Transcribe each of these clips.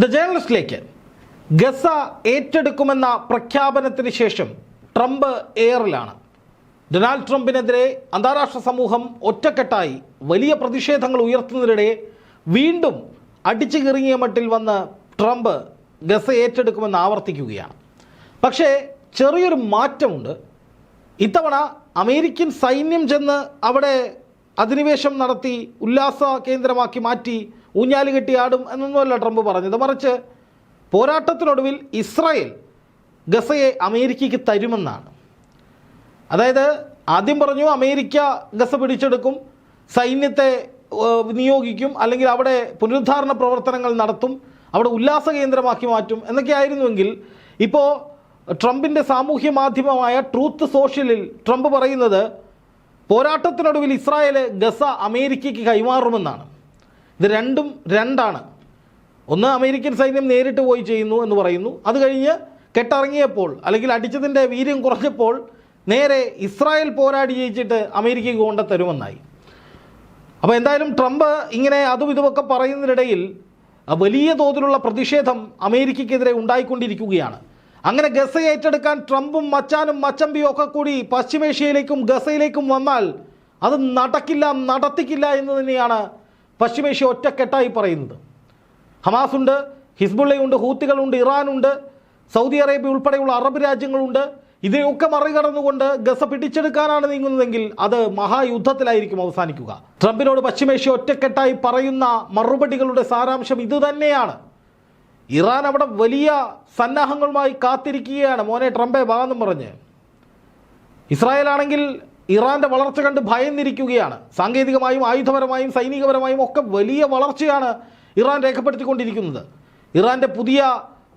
The ജേർണലിസ്റ്റിലേക്ക് Gaza ഏറ്റെടുക്കുമെന്ന പ്രഖ്യാപനത്തിന് ശേഷം Trump എയറിലാണ്. Donald ട്രംപിനെതിരെ അന്താരാഷ്ട്ര സമൂഹം ഒറ്റക്കെട്ടായി വലിയ പ്രതിഷേധങ്ങൾ ഉയർത്തുന്നതിനിടെ വീണ്ടും അടിച്ചു കീറിയ മട്ടിൽ വന്ന് ട്രംപ് ഗസ ഏറ്റെടുക്കുമെന്ന് ആവർത്തിക്കുകയാണ്. പക്ഷേ ചെറിയൊരു മാറ്റമുണ്ട്. ഇത്തവണ അമേരിക്കൻ സൈന്യം ചെന്ന് അവിടെ അധിനിവേശം നടത്തി ഉല്ലാസ കേന്ദ്രമാക്കി മാറ്റി ഊഞ്ഞാൽ കിട്ടിയാടും എന്നൊന്നുമല്ല ട്രംപ് പറഞ്ഞത്. മറിച്ച് പോരാട്ടത്തിനൊടുവിൽ ഇസ്രായേൽ ഗസയെ അമേരിക്കയ്ക്ക് തരുമെന്നാണ്. അതായത് ആദ്യം പറഞ്ഞു അമേരിക്ക ഗസ പിടിച്ചെടുക്കും സൈന്യത്തെ നിയോഗിക്കും അല്ലെങ്കിൽ അവിടെ പുനരുദ്ധാരണ പ്രവർത്തനങ്ങൾ നടത്തും അവിടെ ഉല്ലാസ കേന്ദ്രമാക്കി മാറ്റും എന്നൊക്കെ ആയിരുന്നുവെങ്കിൽ ഇപ്പോൾ ട്രംപിന്റെ സാമൂഹ്യ മാധ്യമമായ ട്രൂത്ത് സോഷ്യലിൽ ട്രംപ് പറയുന്നത് പോരാട്ടത്തിനൊടുവിൽ ഇസ്രായേൽ ഗസ അമേരിക്കയ്ക്ക് കൈമാറുമെന്നാണ്. ഇത് രണ്ടും രണ്ടാണ്. ഒന്ന് അമേരിക്കൻ സൈന്യം നേരിട്ട് പോയി ചെയ്യുന്നു എന്ന് പറയുന്നു. അത് കഴിഞ്ഞ് കെട്ടിറങ്ങിയപ്പോൾ അല്ലെങ്കിൽ അടിച്ചതിന്റെ വീര്യം കുറഞ്ഞപ്പോൾ നേരെ ഇസ്രായേൽ പോരാടി ജയിച്ചിട്ട് അമേരിക്കയ്ക്ക് കൊണ്ട തരുമെന്നായി. അപ്പോൾ എന്തായാലും ട്രംപ് ഇങ്ങനെ അതും ഇതുമൊക്കെ പറയുന്നതിനിടയിൽ വലിയ തോതിലുള്ള പ്രതിഷേധം അമേരിക്കയ്ക്കെതിരെ ഉണ്ടായിക്കൊണ്ടിരിക്കുകയാണ്. അങ്ങനെ ഗസ ഏറ്റെടുക്കാൻ ട്രംപും മച്ചാനും മച്ചമ്പിയും ഒക്കെ കൂടി പശ്ചിമേഷ്യയിലേക്കും ഗസയിലേക്കും വന്നാൽ അത് നടക്കില്ല നടത്തിക്കില്ല എന്ന് തന്നെയാണ് പശ്ചിമേഷ്യ ഒറ്റക്കെട്ടായി പറയുന്നത്. ഹമാസുണ്ട് ഹിസ്ബുള്ളയുണ്ട് ഹൂത്തികളുണ്ട് ഇറാനുണ്ട് സൗദി അറേബ്യ ഉൾപ്പെടെയുള്ള അറബ് രാജ്യങ്ങളുണ്ട്. ഇതിനെയൊക്കെ മറികടന്നുകൊണ്ട് ഗസ പിടിച്ചെടുക്കാനാണ് നീങ്ങുന്നതെങ്കിൽ അത് മഹായുദ്ധത്തിലായിരിക്കും അവസാനിക്കുക. ട്രംപിനോട് പശ്ചിമേഷ്യ ഒറ്റക്കെട്ടായി പറയുന്ന മറുപടികളുടെ സാരാംശം ഇതുതന്നെയാണ്. ഇറാൻ അവിടെ വലിയ സന്നാഹങ്ങളുമായി കാത്തിരിക്കുകയാണ്. മോനെ ട്രംപെ ഭാഗം പറഞ്ഞ്. ഇസ്രായേലാണെങ്കിൽ ഇറാന്റെ വളർച്ച കണ്ട് ഭയന്നിരിക്കുകയാണ്. സാങ്കേതികമായും ആയുധപരമായും സൈനികപരമായും ഒക്കെ വലിയ വളർച്ചയാണ് ഇറാൻ രേഖപ്പെടുത്തിക്കൊണ്ടിരിക്കുന്നത്. ഇറാന്റെ പുതിയ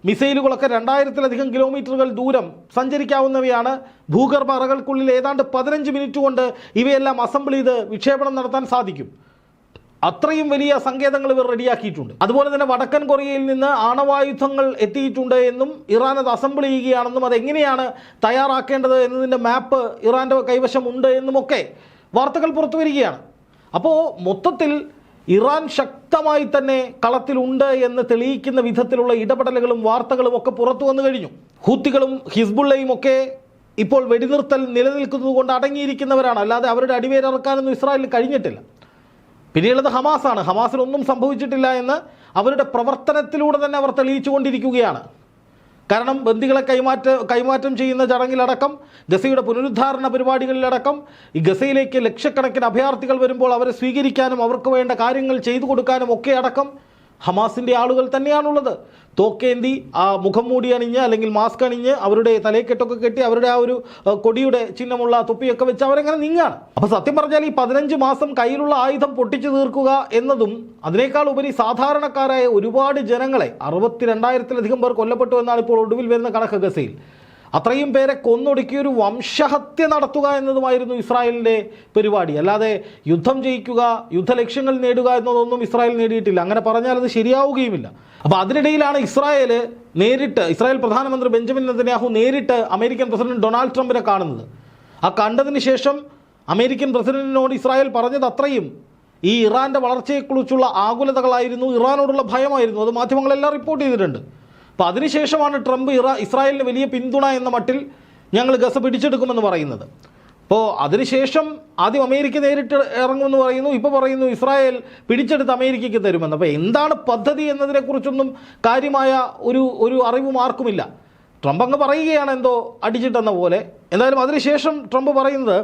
മിസൈലുകളൊക്കെ രണ്ടായിരത്തിലധികം കിലോമീറ്ററുകൾ ദൂരം സഞ്ചരിക്കാവുന്നവയാണ്. ഭൂഗർഭ അറകൾക്കുള്ളിൽ ഏതാണ്ട് പതിനഞ്ച് മിനിറ്റ് കൊണ്ട് ഇവയെല്ലാം അസംബിൾ ചെയ്ത് വിക്ഷേപണം നടത്താൻ സാധിക്കും. അത്രയും വലിയ സങ്കേതങ്ങൾ ഇവർ റെഡിയാക്കിയിട്ടുണ്ട്. അതുപോലെ തന്നെ വടക്കൻ കൊറിയയിൽ നിന്ന് ആണവായുധങ്ങൾ എത്തിയിട്ടുണ്ട് എന്നും ഇറാൻ അത് അസംബിൾ ചെയ്യുകയാണെന്നും അതെങ്ങനെയാണ് തയ്യാറാക്കേണ്ടത് എന്നതിന്റെ മാപ്പ് ഇറാന്റെ കൈവശം ഉണ്ട് എന്നുമൊക്കെ വാർത്തകൾ പുറത്തു വരികയാണ്. അപ്പോൾ മൊത്തത്തിൽ ഇറാൻ ശക്തമായി തന്നെ കളത്തിലുണ്ട് എന്ന് തെളിയിക്കുന്ന വിധത്തിലുള്ള ഇടപെടലുകളും വാർത്തകളും ഒക്കെ പുറത്തു വന്നു കഴിഞ്ഞു. ഹൂത്തികളും ഹിസ്ബുള്ളയും ഒക്കെ ഇപ്പോൾ വെടിനിർത്തൽ നിലനിൽക്കുന്നത് കൊണ്ട് അടങ്ങിയിരിക്കുന്നവരാണ്. അല്ലാതെ അവരുടെ അടിവേരിറക്കാനൊന്നും ഇസ്രായേലിന് കഴിഞ്ഞിട്ടില്ല. പിന്നെയുള്ളത് ഹമാസാണ്. ഹമാസിനൊന്നും സംഭവിച്ചിട്ടില്ല എന്ന് അവരുടെ പ്രവർത്തനത്തിലൂടെ തന്നെ അവർ തെളിയിച്ചു കൊണ്ടിരിക്കുകയാണ് കാരണം ബന്ദികളെ കൈമാറ്റ കൈമാറ്റം ചെയ്യുന്ന ചടങ്ങിലടക്കം ഗസയുടെ പുനരുദ്ധാരണ പരിപാടികളിലടക്കം ഈ ഗസയിലേക്ക് ലക്ഷക്കണക്കിന് അഭയാർത്ഥികൾ വരുമ്പോൾ അവരെ സ്വീകരിക്കാനും അവർക്ക് വേണ്ട കാര്യങ്ങൾ ചെയ്തു കൊടുക്കാനും ഒക്കെ അടക്കം ഹമാസിന്റെ ആളുകൾ തന്നെയാണുള്ളത്. തോക്കേന്തി ആ മുഖം മൂടി അണിഞ്ഞ് അല്ലെങ്കിൽ മാസ്ക് അണിഞ്ഞ് അവരുടെ തലയ്ക്കെട്ടൊക്കെ കെട്ടി അവരുടെ ആ ഒരു കൊടിയുടെ ചിഹ്നമുള്ള തൊപ്പിയൊക്കെ വെച്ച് അവരെങ്ങനെ നീങ്ങാണ്. അപ്പോൾ സത്യം പറഞ്ഞാൽ ഈ പതിനഞ്ച് മാസം കയ്യിലുള്ള ആയുധം പൊട്ടിച്ചു തീർക്കുക എന്നതും അതിനേക്കാൾ ഉപരി സാധാരണക്കാരായ ഒരുപാട് ജനങ്ങളെ അറുപത്തിരണ്ടായിരത്തിലധികം പേർ കൊല്ലപ്പെട്ടു എന്നാണ് ഇപ്പോൾ ഒടുവിൽ വരുന്ന കണക്ക് ഗസയിൽ. അത്രയും പേരെ കൊന്നൊടുക്കി ഒരു വംശഹത്യ നടത്തുക എന്നതുമായിരുന്നു ഇസ്രായേലിന്റെ പരിപാടി. അല്ലാതെ യുദ്ധം ജയിക്കുക യുദ്ധലക്ഷ്യങ്ങൾ നേടുക എന്നതൊന്നും ഇസ്രായേൽ നേടിയിട്ടില്ല. അങ്ങനെ പറഞ്ഞാൽ അത് ശരിയാവുകയുമില്ല. അപ്പോൾ അതിനിടയിലാണ് ഇസ്രായേൽ നേരിട്ട് ഇസ്രായേൽ പ്രധാനമന്ത്രി ബെഞ്ചമിൻ നെതന്യാഹു നേരിട്ട് അമേരിക്കൻ പ്രസിഡന്റ് ഡൊണാൾഡ് ട്രംപിനെ കാണുന്നത്. ആ കണ്ടതിന് ശേഷം അമേരിക്കൻ പ്രസിഡന്റിനോട് ഇസ്രായേൽ പറഞ്ഞത് അത്രയും. ഈ ഇറാന്റെ വളർച്ചയെക്കുറിച്ചുള്ള ആകുലതകളായിരുന്നു ഇറാനോടുള്ള ഭയമായിരുന്നു. അത് മാധ്യമങ്ങളെല്ലാം റിപ്പോർട്ട് ചെയ്തിട്ടുണ്ട്. അപ്പോൾ അതിനുശേഷമാണ് ട്രംപ് ഇറാ ഇസ്രായേലിന് വലിയ പിന്തുണ എന്ന മട്ടിൽ ഞങ്ങൾ ഗസ പിടിച്ചെടുക്കുമെന്ന് പറയുന്നത്. അപ്പോൾ അതിനുശേഷം ആദ്യം അമേരിക്ക നേരിട്ട് ഇറങ്ങുമെന്ന് പറയുന്നു ഇപ്പോൾ പറയുന്നു ഇസ്രായേൽ പിടിച്ചെടുത്ത് അമേരിക്കയ്ക്ക് തരുമെന്ന്. അപ്പോൾ എന്താണ് പദ്ധതി എന്നതിനെക്കുറിച്ചൊന്നും കാര്യമായ ഒരു ഒരു അറിവും ആർക്കുമില്ല. ട്രംപ് അങ്ങ് പറയുകയാണ് എന്തോ അടിച്ചിട്ടെന്ന പോലെ. എന്തായാലും അതിനുശേഷം ട്രംപ് പറയുന്നത്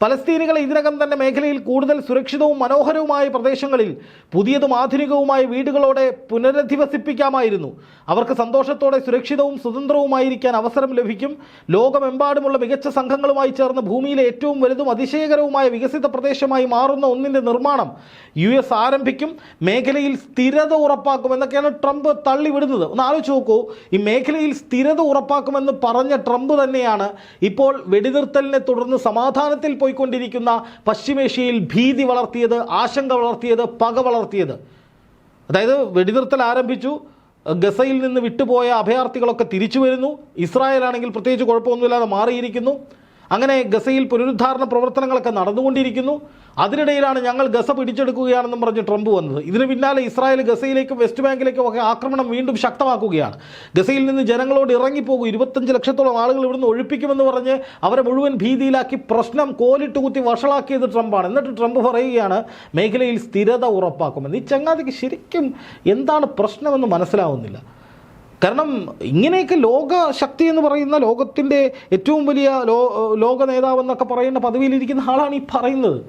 പലസ്തീനികളെ ഇതിനകം തന്നെ മേഖലയിൽ കൂടുതൽ സുരക്ഷിതവും മനോഹരവുമായ പ്രദേശങ്ങളിൽ പുതിയതും ആധുനികവുമായ വീടുകളോടെ പുനരധിവസിപ്പിക്കാമായിരുന്നു. അവർക്ക് സന്തോഷത്തോടെ സുരക്ഷിതവും സ്വതന്ത്രവുമായിരിക്കാൻ അവസരം ലഭിക്കും. ലോകമെമ്പാടുമുള്ള മികച്ച സംഘങ്ങളുമായി ചേർന്ന് ഭൂമിയിലെ ഏറ്റവും വലുതും അതിശയകരവുമായ വികസിത പ്രദേശമായി മാറുന്ന ഒന്നിന്റെ നിർമ്മാണം യു എസ് ആരംഭിക്കും. മേഖലയിൽ സ്ഥിരത ഉറപ്പാക്കും എന്നൊക്കെയാണ് ട്രംപ് തള്ളിവിടുന്നത്. ഒന്ന് ആലോചിച്ച് നോക്കൂ ഈ മേഖലയിൽ സ്ഥിരത ഉറപ്പാക്കുമെന്ന് പറഞ്ഞ ട്രംപ് തന്നെയാണ് ഇപ്പോൾ വെടിനിർത്തലിനെ തുടർന്ന് സമാധാനത്തിൽ പോയിക്കൊണ്ടിരിക്കുന്ന പശ്ചിമേഷ്യയിൽ ഭീതി വളർത്തിയത് ആശങ്ക വളർത്തിയത് പക വളർത്തിയത്. അതായത് വെടിനിർത്തൽ ആരംഭിച്ചു ഗസയിൽ നിന്ന് വിട്ടുപോയ അഭയാർത്ഥികളൊക്കെ തിരിച്ചു വരുന്നു. ഇസ്രായേൽ ആണെങ്കിൽ പ്രത്യേകിച്ച് കുഴപ്പമൊന്നുമില്ലാതെ മാറിയിരിക്കുന്നു. അങ്ങനെ ഗസയിൽ പുനരുദ്ധാരണ പ്രവർത്തനങ്ങളൊക്കെ നടന്നുകൊണ്ടിരിക്കുന്നു. അതിനിടയിലാണ് ഞങ്ങൾ ഗസ പിടിച്ചെടുക്കുകയാണെന്നും പറഞ്ഞ് ട്രംപ് വന്നത്. ഇതിന് പിന്നാലെ ഇസ്രായേൽ ഗസയിലേക്കും വെസ്റ്റ് ബാങ്കിലേക്കും ഒക്കെ ആക്രമണം വീണ്ടും ശക്തമാക്കുകയാണ്. ഗസയിൽ നിന്ന് ജനങ്ങളോട് ഇറങ്ങിപ്പോകും. ഇരുപത്തഞ്ച് ലക്ഷത്തോളം ആളുകൾ ഇവിടുന്ന് ഒഴിപ്പിക്കുമെന്ന് പറഞ്ഞ് അവരെ മുഴുവൻ ഭീതിയിലാക്കി പ്രശ്നം കോലിട്ട് കുത്തി വഷളാക്കിയത് ട്രംപാണ്. എന്നിട്ട് ട്രംപ് പറയുകയാണ് മേഖലയിൽ സ്ഥിരത ഉറപ്പാക്കുമെന്ന്. ഈ ചങ്ങാതിക്ക് ശരിക്കും എന്താണ് പ്രശ്നമെന്ന് മനസ്സിലാവുന്നില്ല. കാരണം ഇങ്ങനെയൊക്കെ ലോക ശക്തി എന്ന് പറയുന്ന ലോകത്തിന്റെ ഏറ്റവും വലിയ ലോ ലോക നേതാവെന്നൊക്കെ പറയുന്ന പദവിയിലിരിക്കുന്ന ആളാണ് ഈ പറയുന്നത്.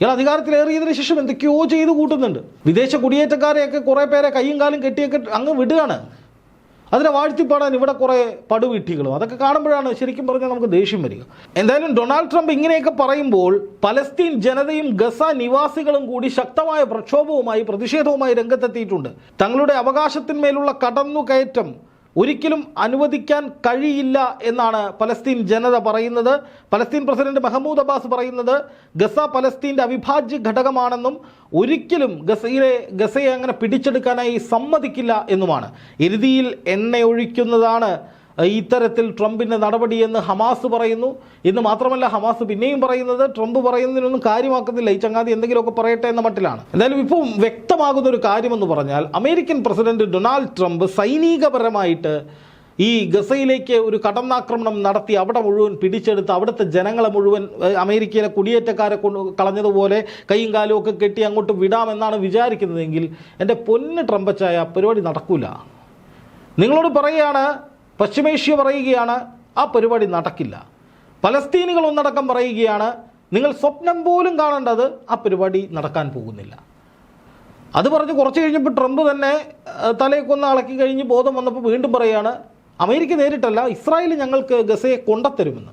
ഇയാൾ അധികാരത്തിലേറിയതിന് ശേഷം എന്തൊക്കെയോ ചെയ്ത് കൂട്ടുന്നുണ്ട്. വിദേശ കുടിയേറ്റക്കാരെയൊക്കെ കുറേ പേരെ കയ്യും കാലും കെട്ടിയൊക്കെ അങ്ങ് വിടുകയാണ്. അതിനെ വാഴ്ത്തിപ്പാടാൻ ഇവിടെ കുറേ പടുവീട്ടികളും. അതൊക്കെ കാണുമ്പോഴാണ് ശരിക്കും പറഞ്ഞാൽ നമുക്ക് ദേഷ്യം വരിക. എന്തായാലും ഡൊണാൾഡ് ട്രംപ് ഇങ്ങനെയൊക്കെ പറയുമ്പോൾ പലസ്തീൻ ജനതയും ഗസ നിവാസികളും കൂടി ശക്തമായ പ്രക്ഷോഭവുമായി പ്രതിഷേധവുമായി രംഗത്തെത്തിയിട്ടുണ്ട്. തങ്ങളുടെ അവകാശത്തിന്മേലുള്ള കടന്നുകയറ്റം ഒരിക്കലും അനുവദിക്കാൻ കഴിയില്ല എന്നാണ് പലസ്തീൻ ജനത പറയുന്നത്. പലസ്തീൻ പ്രസിഡന്റ് മെഹമ്മൂദ് അബ്ബാസ് പറയുന്നത് ഗസ പലസ്തീന്റെ അവിഭാജ്യ ഘടകമാണെന്നും ഒരിക്കലും ഗസയിലെ ഗസയെ അങ്ങനെ പിടിച്ചെടുക്കാനായി സമ്മതിക്കില്ല എന്നുമാണ്. എരുതിയിൽ എണ്ണയൊഴിക്കുന്നതാണ് ഇത്തരത്തിൽ ട്രംപിന്റെ നടപടിയെന്ന് ഹമാസ് പറയുന്നു. എന്ന് മാത്രമല്ല ഹമാസ് പിന്നെയും പറയുന്നത് ട്രംപ് പറയുന്നതിനൊന്നും കാര്യമാക്കുന്നില്ല. ഈ ചങ്ങാതി എന്തെങ്കിലുമൊക്കെ പറയട്ടെ എന്ന മട്ടിലാണ്. എന്തായാലും ഇപ്പോൾ വ്യക്തമാകുന്ന ഒരു കാര്യമെന്ന് പറഞ്ഞാൽ അമേരിക്കൻ പ്രസിഡന്റ് ഡൊണാൾഡ് ട്രംപ് സൈനികപരമായിട്ട് ഈ ഗസയിലേക്ക് ഒരു കടന്നാക്രമണം നടത്തി അവിടെ മുഴുവൻ പിടിച്ചെടുത്ത് അവിടുത്തെ ജനങ്ങളെ മുഴുവൻ അമേരിക്കയിലെ കുടിയേറ്റക്കാരെ കൊണ്ട് കളഞ്ഞതുപോലെ കൈയും കാലും ഒക്കെ കെട്ടി അങ്ങോട്ട് വിടാമെന്നാണ് വിചാരിക്കുന്നതെങ്കിൽ എന്റെ പൊന്ന് ട്രംപച്ചായ പരിപാടി നടക്കൂല. നിങ്ങളോട് പറയുകയാണ് പശ്ചിമേഷ്യ പറയുകയാണ് ആ പരിപാടി നടക്കില്ല. പലസ്തീനികൾ ഒന്നടക്കം പറയുകയാണ് നിങ്ങൾ സ്വപ്നം പോലും കാണേണ്ടത് ആ പരിപാടി നടക്കാൻ പോകുന്നില്ല. അത് പറഞ്ഞ് കുറച്ച് കഴിഞ്ഞപ്പോൾ ട്രംപ് തന്നെ തലയൊക്കൊന്ന് കൊന്ന് അളക്കി കഴിഞ്ഞ് ബോധം വന്നപ്പോൾ വീണ്ടും പറയുകയാണ് അമേരിക്ക നേരിട്ടല്ല ഇസ്രായേൽ ഞങ്ങൾക്ക് ഗസയെ കൊണ്ടത്തരുമെന്ന്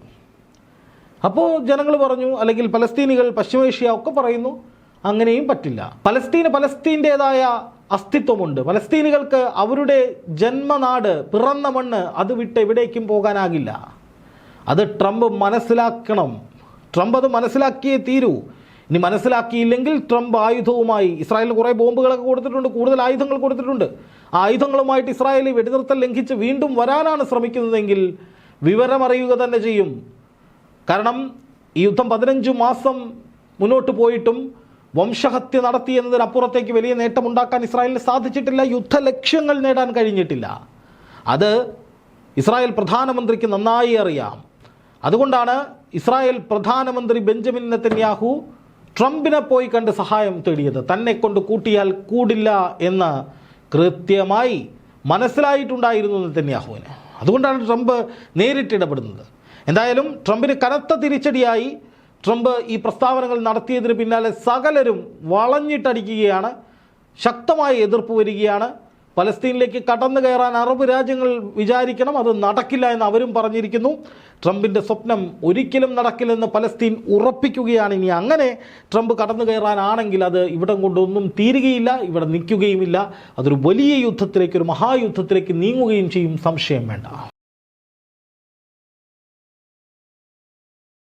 അപ്പോൾ ജനങ്ങൾ പറഞ്ഞു അല്ലെങ്കിൽ പലസ്തീനികൾ പശ്ചിമേഷ്യ ഒക്കെ പറയുന്നു അങ്ങനെയും പറ്റില്ല. പലസ്തീന് പലസ്തീന്റെതായ അസ്തിത്വമുണ്ട്. പലസ്തീനികൾക്ക് അവരുടെ ജന്മനാട് പിറന്ന മണ്ണ് അത് വിട്ട് എവിടേക്കും പോകാനാകില്ല. അത് ട്രംപ് മനസ്സിലാക്കണം. ട്രംപ് അത് മനസ്സിലാക്കിയേ തീരൂ. ഇനി മനസ്സിലാക്കിയില്ലെങ്കിൽ ട്രംപ് ആയുധവുമായി ഇസ്രായേലിന് കുറേ ബോംബുകളൊക്കെ കൊടുത്തിട്ടുണ്ട് കൂടുതൽ ആയുധങ്ങൾ കൊടുത്തിട്ടുണ്ട്. ആ ആയുധങ്ങളുമായിട്ട് ഇസ്രായേൽ വെടിനിർത്തൽ ലംഘിച്ച് വീണ്ടും വരാനാണ് ശ്രമിക്കുന്നതെങ്കിൽ വിവരമറിയുക തന്നെ ചെയ്യും. കാരണം ഈ യുദ്ധം പതിനഞ്ച് മാസം മുന്നോട്ട് പോയിട്ടും വംശഹത്യ നടത്തി എന്നതിനപ്പുറത്തേക്ക് വലിയ നേട്ടമുണ്ടാക്കാൻ ഇസ്രായേലിന് സാധിച്ചിട്ടില്ല യുദ്ധ ലക്ഷ്യങ്ങൾ നേടാൻ കഴിഞ്ഞിട്ടില്ല. അത് ഇസ്രായേൽ പ്രധാനമന്ത്രിക്ക് നന്നായി അറിയാം. അതുകൊണ്ടാണ് ഇസ്രായേൽ പ്രധാനമന്ത്രി ബെഞ്ചമിൻ നെത്തന്യാഹു ട്രംപിനെ പോയി കണ്ട് സഹായം തേടിയത്. തന്നെ കൊണ്ട് കൂട്ടിയാൽ കൂടില്ല എന്ന് കൃത്യമായി മനസ്സിലായിട്ടുണ്ടായിരുന്നു നെത്തന്യാഹുവിന് അതുകൊണ്ടാണ് ട്രംപ് നേരിട്ട് ഇടപെടുന്നത്. എന്തായാലും ട്രംപിന് കനത്ത തിരിച്ചടിയായി ട്രംപ് ഈ പ്രസ്താവനകൾ നടത്തിയതിന് പിന്നാലെ സകലരും വളഞ്ഞിട്ടടിക്കുകയാണ് ശക്തമായ എതിർപ്പ് വരികയാണ്. പലസ്തീനിലേക്ക് കടന്നു കയറാൻ അറബ് രാജ്യങ്ങൾ വിചാരിക്കണം അത് നടക്കില്ല എന്ന് അവരും പറഞ്ഞിരിക്കുന്നു. ട്രംപിന്റെ സ്വപ്നം ഒരിക്കലും നടക്കില്ലെന്ന് പലസ്തീൻ ഉറപ്പിക്കുകയാണ്. ഇനി അങ്ങനെ ട്രംപ് കടന്നു കയറാനാണെങ്കിൽ അത് ഇവിടം കൊണ്ടൊന്നും തീരുകയില്ല ഇവിടെ നിൽക്കുകയുമില്ല. അതൊരു വലിയ യുദ്ധത്തിലേക്ക് ഒരു മഹായുദ്ധത്തിലേക്ക് നീങ്ങുകയും ചെയ്യും സംശയം വേണ്ട.